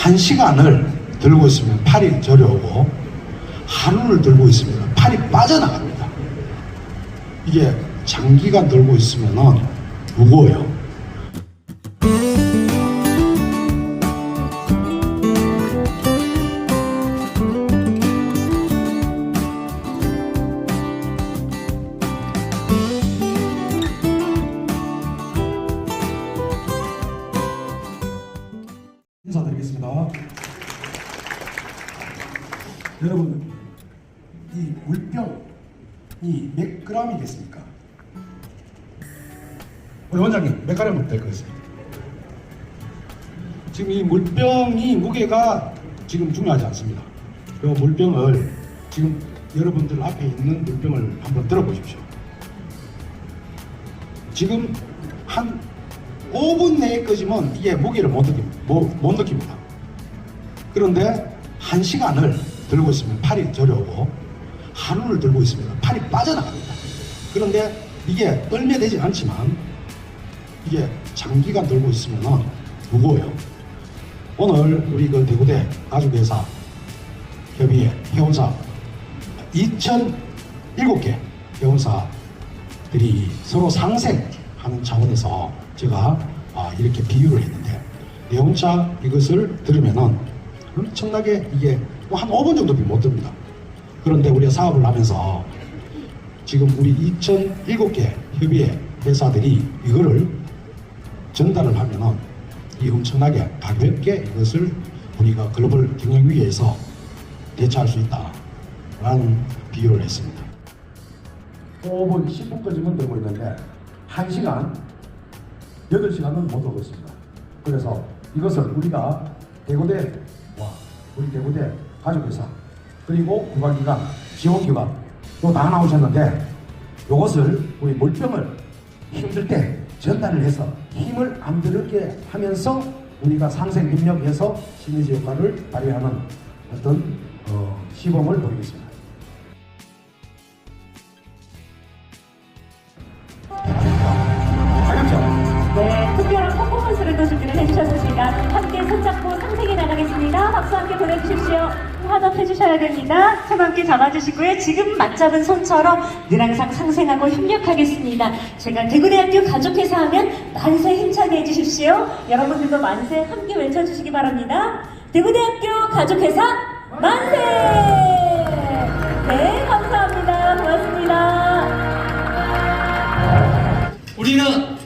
한 시간을 들고 있으면 팔이 저려오고 하루를 들고 있으면 팔이 빠져나갑니다. 이게 장기간 들고 있으면 무거워요. 인사드리겠습니다. 여러분, 이 물병이 몇 그램이겠습니까? 우리 원장님, 몇 그램 될 것입니다. 지금 이 물병이 무게가 지금 중요하지 않습니다. 이 물병을 지금 여러분들 앞에 있는 물병을 한번 들어보십시오. 지금 한 5분 내에 끄지면 이게 무게를 못, 느낍, 못, 못 느낍니다. 그런데 한 시간을 들고 있으면 팔이 저려오고 하루를 들고 있으면 팔이 빠져나갑니다. 그런데 이게 얼마 되지 않지만 이게 장기간 들고 있으면 무거워요. 오늘 우리 그 대구대 가죽회사 협의회 회원사 2007개 회원사들이 서로 상생 하는 차원에서 제가 아, 이렇게 비유를 했는데 내용차 이것을 들으면은 엄청나게 이게 뭐한 5분 정도밖에 못 듭니다. 그런데 우리가 사업을 하면서 지금 우리 2007개 협의회 회사들이 이거를 전달을 하면은 이 엄청나게 가볍게 이것을 우리가 글로벌 경영 위기에서 대처할 수 있다라는 비유를 했습니다. 5분, 10분까지만 들고 있는데 1시간, 8시간은 못 들고 있습니다. 그래서 이것을 우리가 대구대와 우리 대구대 가족회사 그리고 국가기관, 지원기관 또 다 나오셨는데 이것을 우리 물병을 힘들 때 전달을 해서 힘을 안 들게 하면서 우리가 상생 협력해서 시너지 효과를 발휘하는 어떤 어, 시범을 보이겠습니다. 있으니까 함께 손잡고 상생해 나가겠습니다. 박수 함께 보내주십시오. 화답해 주셔야 됩니다. 손 함께 잡아주시고요. 지금 맞잡은 손처럼 늘 항상 상생하고 협력하겠습니다. 제가 대구대학교 가족회사 하면 만세 힘차게 해주십시오. 여러분들도 만세 함께 외쳐주시기 바랍니다. 대구대학교 가족회사 만세! 네, 감사합니다. 고맙습니다. 우리는